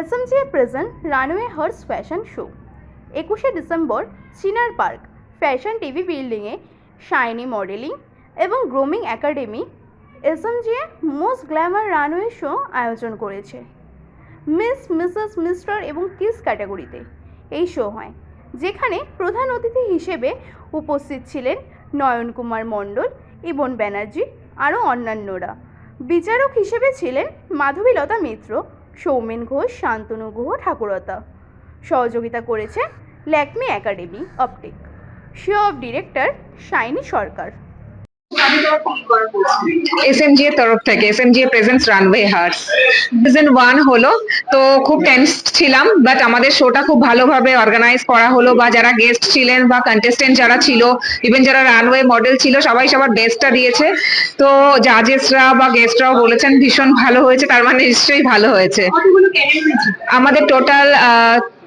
SMGA present runway hearts fashion show একুশে December Chinar park fashion TV বিল্ডিংয়ে shiny modelling এবং grooming academy SMGA most glamour runway show আয়োজন করেছে। Miss Mrs mister এবং kids ক্যাটাগরিতে এই শো হয়, যেখানে প্রধান অতিথি হিসেবে উপস্থিত ছিলেন নয়ন কুমার মণ্ডল, ইবন ব্যানার্জি, আরও অন্যান্যরা। বিচারক হিসেবে ছিলেন মাধবীলতা মিত্র সৌমেন ঘোষ, শান্তনু গুহ, ঠাকুরতা। সহযোগিতা করেছে Lakme academy, optic. Show of director Shiny Sarkar. SMG এর তরফ থেকে SMG presents runway hearts season one হলো তো খুব টেন্স ছিলাম বাট আমাদের শোটা খুব ভালোভাবে অর্গানাইজ করা হলো বা যারা গেস্ট ছিলেন বা কন্টেস্টেন্ট যারা ছিল ইভেন যারা রানওয়ে মডেল ছিল সবাই সবার বেস্টটা দিয়েছে। তো জাজেসরা বা গেস্টরাও বলেছেন ভীষণ ভালো হয়েছে তার মানে নিশ্চয়ই ভালো হয়েছে। আমাদের টোটাল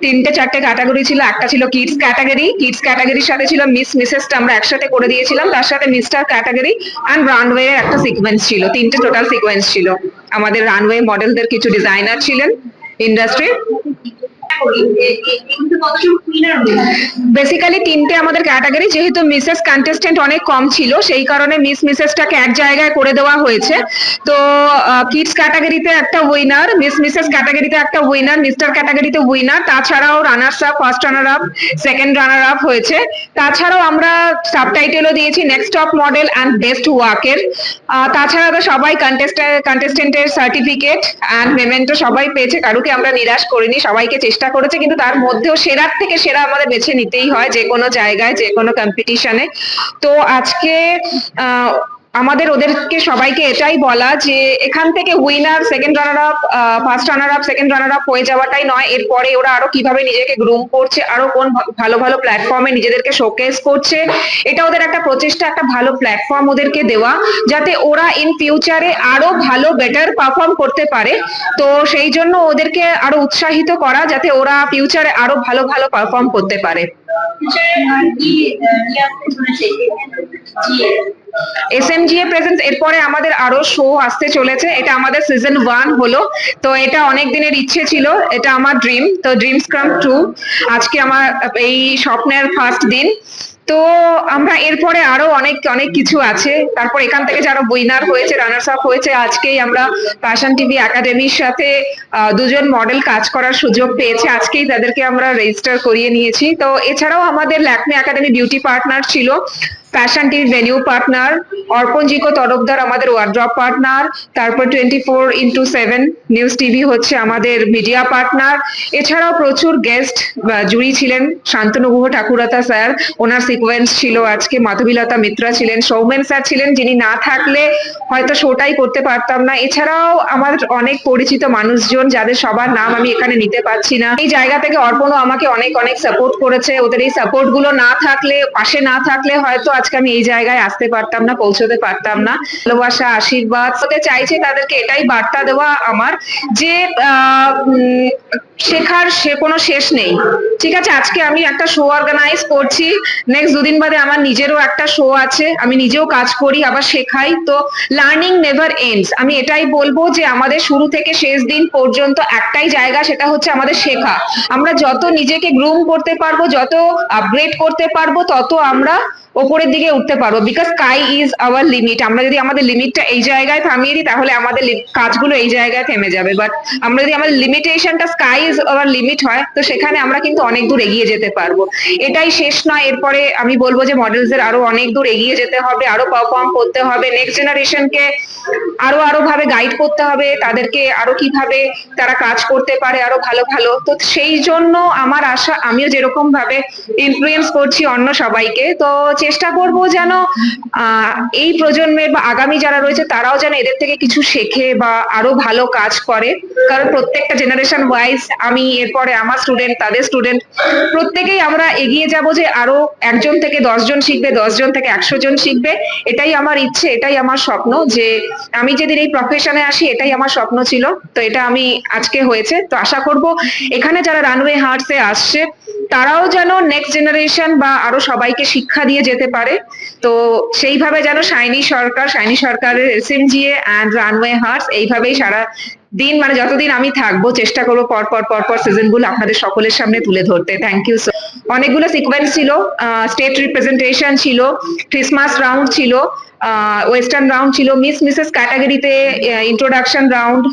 তিনটে, চারটে ক্যাটাগরি ছিল, একটা ছিল কিডস ক্যাটাগরি কিডস ক্যাটাগরির সাথে ছিল মিস মিসেসটা আমরা একসাথে করে দিয়েছিলাম। তার সাথে মিস্টার ক্যাটাগরি অ্যান্ড রানওয়ে এর একটা সিকোয়েন্স ছিল, তিনটে টোটাল সিকোয়েন্স ছিল। আমাদের রানওয়ে মডেলদের কিছু ডিজাইনার ছিলেন ইন্ডাস্ট্রির বেসিক্যালি তিনটে আমাদের ক্যাটাগরি যেহেতু মিসেস কন্টেস্টেন্ট অনেক কম ছিল, সেই কারণে মিস মিসেসটাকে এক জায়গায় করে দেওয়া হয়েছে। তো কিডস ক্যাটাগরিতে একটা উইনার মিস মিসেস ক্যাটাগরিতে একটা উইনার মিস্টার ক্যাটাগরিতে উইনার তাছাড়াও runners up first runner up second runner up হয়েছে। তাছাড়াও আমরা সাবটাইটেলও দিয়েছি next top model and best ওয়ার্কের তাছাড়া তো সবাই কন্টেস্টেন্টের সার্টিফিকেট অ্যান্ড মেমেন্টো সবাই পেয়েছে, কারুকে আমরা নিরাশ করিনি, সবাইকে চেষ্টা করেছে, কিন্তু তার মধ্যেও সেরার থেকে সেরা আমাদের বেছে নিতেই হয় যে কোনো জায়গায়, যে কোনো কম্পিটিশনে তো আজকে আমাদের ওদেরকে সবাইকে এটাই বলা যে এখান থেকে winner second runner up first runner up second runner up হয়ে যাওয়াটাই নয়। এরপরে ওরা আরও কীভাবে নিজেকে গ্রুম করছে, আরও কোন ভালো ভালো প্ল্যাটফর্মে নিজেদেরকে শোকেস করছে, এটা ওদের একটা প্রচেষ্টা, একটা ভালো প্ল্যাটফর্ম ওদেরকে দেওয়া, যাতে ওরা ইন ফিউচারে আরও ভালো বেটার পারফর্ম করতে পারে। তো সেই জন্য ওদেরকে আরও উৎসাহিত করা, যাতে ওরা ফিউচারে আরও ভালো ভালো পারফর্ম করতে পারে। এসএমজিএ প্রেজেন্স এরপরে আমাদের আরও শো আসতে চলেছে। এটা আমাদের সিজন ওয়ান হলো। তো এটা অনেক দিনের ইচ্ছে ছিল। এটা আমার ড্রিম তো ড্রিম স্ক্রাম টু আজকে আমার এই স্বপ্নের ফার্স্ট দিন। তো আমরা এরপরে আরও অনেক অনেক কিছু আছে। তারপর এখান থেকে যারা উইনার হয়েছে রানার্স আপ হয়েছে, আজকেই আমরা ফ্যাশন টিভি একাডেমির সাথে দুজন মডেল কাজ করার সুযোগ পেয়েছে। আজকেই তাদেরকে আমরা রেজিস্টার করিয়ে নিয়েছি। তো এছাড়াও আমাদের ল্যাকমি একাডেমি বিউটি পার্টনার ছিল। ফ্যাশন টিভি ভেনিউ পার্টনার অর্পণজিকো তরফদার আমাদের ওয়ার্ড্রপ পার্টনার তারপর twenty four into seven news TV হচ্ছে আমাদের মিডিয়া পার্টনার এছাড়াও প্রচুর গেস্ট জুড়ি ছিলেন শান্তনু গুহ ঠাকুরতা স্যার, ওনার সিকোয়েন্স ছিল আজকে মাধবীলতা মিত্রা ছিলেন সৌমেন স্যার ছিলেন, যিনি না থাকলে হয়তো শোটাই করতে পারতাম না। এছাড়াও আমার অনেক পরিচিত মানুষজন, যাদের সবার নাম আমি এখানে নিতে পারছি না। এই জায়গা থেকে অর্পণও আমাকে অনেক অনেক সাপোর্ট করেছে। ওদের এই সাপোর্টগুলো না থাকলে, পাশে না থাকলে হয়তো আজকে আমি এই জায়গায় আসতে পারতাম না, পৌঁছতে পারতাম না। ভালোবাসা, আশীর্বাদ। হতে চাইছে তাদেরকে এটাই বার্তা দেওয়া আমার যে শেখার সে কোনো শেষ নেই। ঠিক আছে, আজকে আমি একটা শো অর্গানাইজ করছি। নেক্সট দুদিন বাদে আমার নিজেরও একটা শো আছে। আমি নিজেও কাজ করি, আবার শেখাই। তো লার্নিং নেভার এন্ডস আমি এটাই বলব যে আমাদের শুরু থেকে শেষ দিন পর্যন্ত একটাই জায়গা, সেটা হচ্ছে আমাদের শেখা। আমরা যত নিজেকে গ্রুম করতে পারব, যত আপগ্রেড করতে পারব, তত আমরা ওপরের দিকে উঠতে পারব। Because sky is our limit আমরা যদি আমাদের লিমিটটা এই জায়গায় থামিয়ে দিই, তাহলে আমাদের কাজগুলো এই জায়গায় থেমে যাবে। বাট আমরা যদি আমাদের লিমিটেশনটা স্কাই ইজ আবার লিমিট হয়, তো সেখানে আমরা কিন্তু অনেক দূর এগিয়ে যেতে পারব। এটাই শেষ নয়, এরপরে আমি বলব যে মডেলসদের আরও অনেক দূর এগিয়ে যেতে হবে, আরও পারফর্ম করতে হবে। নেক্সট জেনারেশনকে আরও আরও ভাবে গাইড করতে হবে, তাদেরকে আরও কীভাবে তারা কাজ করতে পারে, আরও ভালো ভালো। তো সেই জন্য আমার আশা, আমিও যেরকম ভাবে ইনফ্লুয়েন্স করছি অন্য সবাইকে, তো চেষ্টা করব যেন এই প্রজন্মের বা আগামী যারা রয়েছে, তারাও যেন এদের থেকে কিছু শেখে বা আরও ভালো কাজ করে। কারণ প্রত্যেকটা জেনারেশন ওয়াইজ আমি, এরপরে আমার স্টুডেন্ট তাদের স্টুডেন্ট প্রত্যেকেই আমরা এগিয়ে যাব যে আরও একজন থেকে দশজন শিখবে, দশজন থেকে একশো জন শিখবে। এটাই আমার ইচ্ছে, এটাই আমার স্বপ্ন যে আমি যেদিন এই প্রফেশনে আসি, এটাই আমার স্বপ্ন ছিল। তো এটা আমি আজকে হয়েছে। তো আশা করব এখানে যারা রানওয়ে হার্টসে আসছে, তারাও যেন নেক্সট জেনারেশন বা আরও সবাইকে শিক্ষা দিয়ে যেতে পারে। তো সেইভাবে যেন সাইনি সরকার সাইনি সরকারের S M GA and runway hearts এইভাবেই সারা দিন মানে যতদিন আমি থাকব, চেষ্টা করব পর পর পর পর সিজনগুলো আপনাদের সকলের সামনে তুলে ধরতে। থ্যাংক ইউ অনেকগুলো সিকোয়েন্স ছিল স্টেট রিপ্রেজেন্টেশন ছিল ক্রিসমাস রাউন্ড ছিল ওয়েস্টার্ন রাউন্ড ছিল মিস মিসেস ক্যাটাগরিতে ইন্ট্রোডাকশন রাউন্ড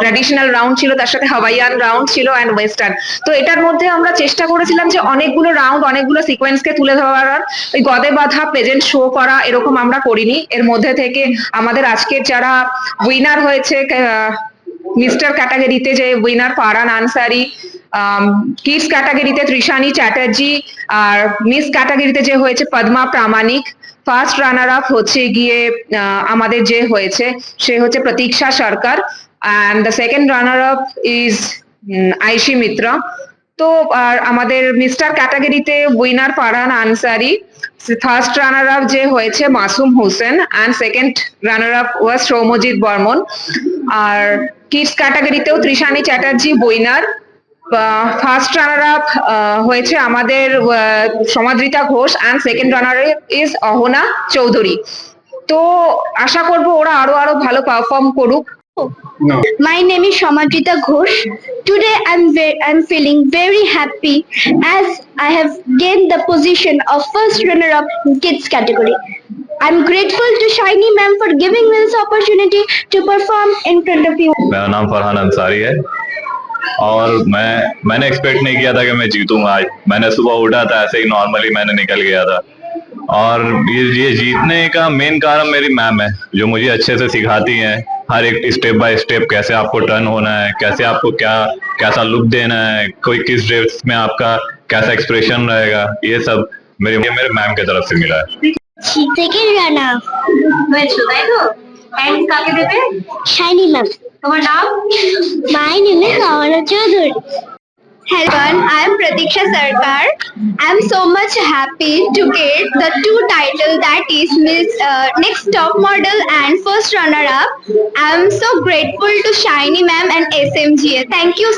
ট্র্যাডিশনাল রাউন্ড ছিল, তার সাথে হাওয়াইয়ান রাউন্ড ছিল অ্যান্ড ওয়েস্টার্ন তো এটার মধ্যে আমরা চেষ্টা করেছিলাম যে অনেকগুলো রাউন্ড অনেকগুলো সিকোয়েন্সকে তুলে ধরার। ওই গদে বাঁধা প্রেজেন্ট শো করা এরকম আমরা করিনি। এর মধ্যে থেকে আমাদের আজকের যারা উইনার হয়েছে মিস্টার ক্যাটাগরিতে যে উইনার ফারান আনসারি কিডস ক্যাটাগরিতে ত্রিশানি চ্যাটার্জি আর মিস ক্যাটাগরিতে যে হয়েছে Padma Pramanik first runner up হচ্ছে গিয়ে আমাদের যে হয়েছে, সে হচ্ছে Pratiksha Sarkar and the second runner up is Aishi Mitra. তো, আর আমাদের মিস্টার ক্যাটাগরিতে winner Farhan Ansari first runner up যে হয়েছে Masum Hossain and second runner up was Soumajit Barman. R kids ক্যাটাগরিতেও Trishani Chatterjee winner first runner up হয়েছে আমাদের আহ, Samadrita Ghosh and second runner is Ahana Chowdhury তো আশা করব ওরা আরো আরো ভালো পারফর্ম করুক My name is Shamadrita Ghosh. Today I'm ve- I'm feeling very happy as I have gained the position of first runner-up in kids category. I'm grateful to Shiny ma'am for giving me this opportunity to perform in front of you. मेरा नाम फरहान अंसारी है और मैं मैंने expect नहीं किया था कि मैं जीतूँगा आज। मैंने सुबह उठा था ऐसे ही नॉर्मली मैंने निकल गया था। और ये ये जीतने का मेन कारण मेरी मैम है जो मुझे अच्छे से सिखाती हैं। हर एक स्टेप बाय स्टेप कैसे आपको टर्न होना है कैसे आपको क्या कैसा लुक देना है कोई किस ड्रेस में आपका कैसा एक्सप्रेशन रहेगा ये सब मेरे ये मेरे मैम की तरफ़ से मिला है। के जाना मैं सुबह को काके देते शाइनी मैम। তোমার নাম My name is Avana Chaudhary. Hello, I am Pratiksha Sarkar. I am so much happy to get the two titles that is Miss uh, Next Top Model and First Runner Up. I am so grateful to Shiny Ma'am and SMGA. Thank you.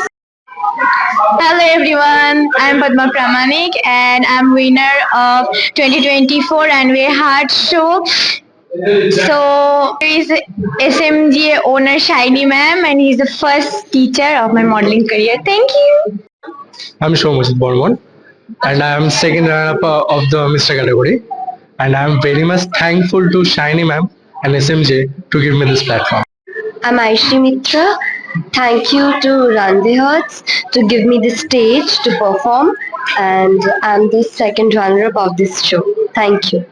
Hello everyone, I am Padma Pramanik and I am winner of 2024 Annual Heart Show. so there is SMGA owner Shiny Ma'am and he's the first teacher of my modeling career. Thank you. I'm Shomajit Bormon and I am second runner-up of the Mr. category and I am very much thankful to Shiny ma'am and SMJ to give me this platform. I'm Aishri Mitra. Thank you to Rande Hertz to give me the stage to perform and I'm the second runner-up of this show. Thank you.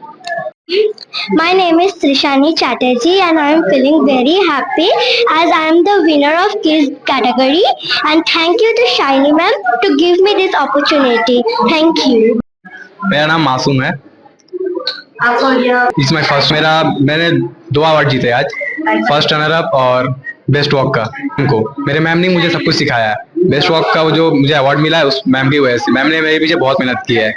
My name is Trishani Chatterjee and I am feeling very happy as I am the winner of Kids category and thank you to Shiny Ma'am to give me this opportunity. Thank you. मेरा नाम मासूम है it's my first मेरा मैंने दो award जीते आज first runner up और बेस्ट वॉक का उनको मेरे मैम ने मुझे सब कुछ सिखाया है बेस्ट वॉक का वो जो मुझे अवार्ड मिला है उस मैम की वजह से मैम ने मेरे पीछे बहुत मेहनत की है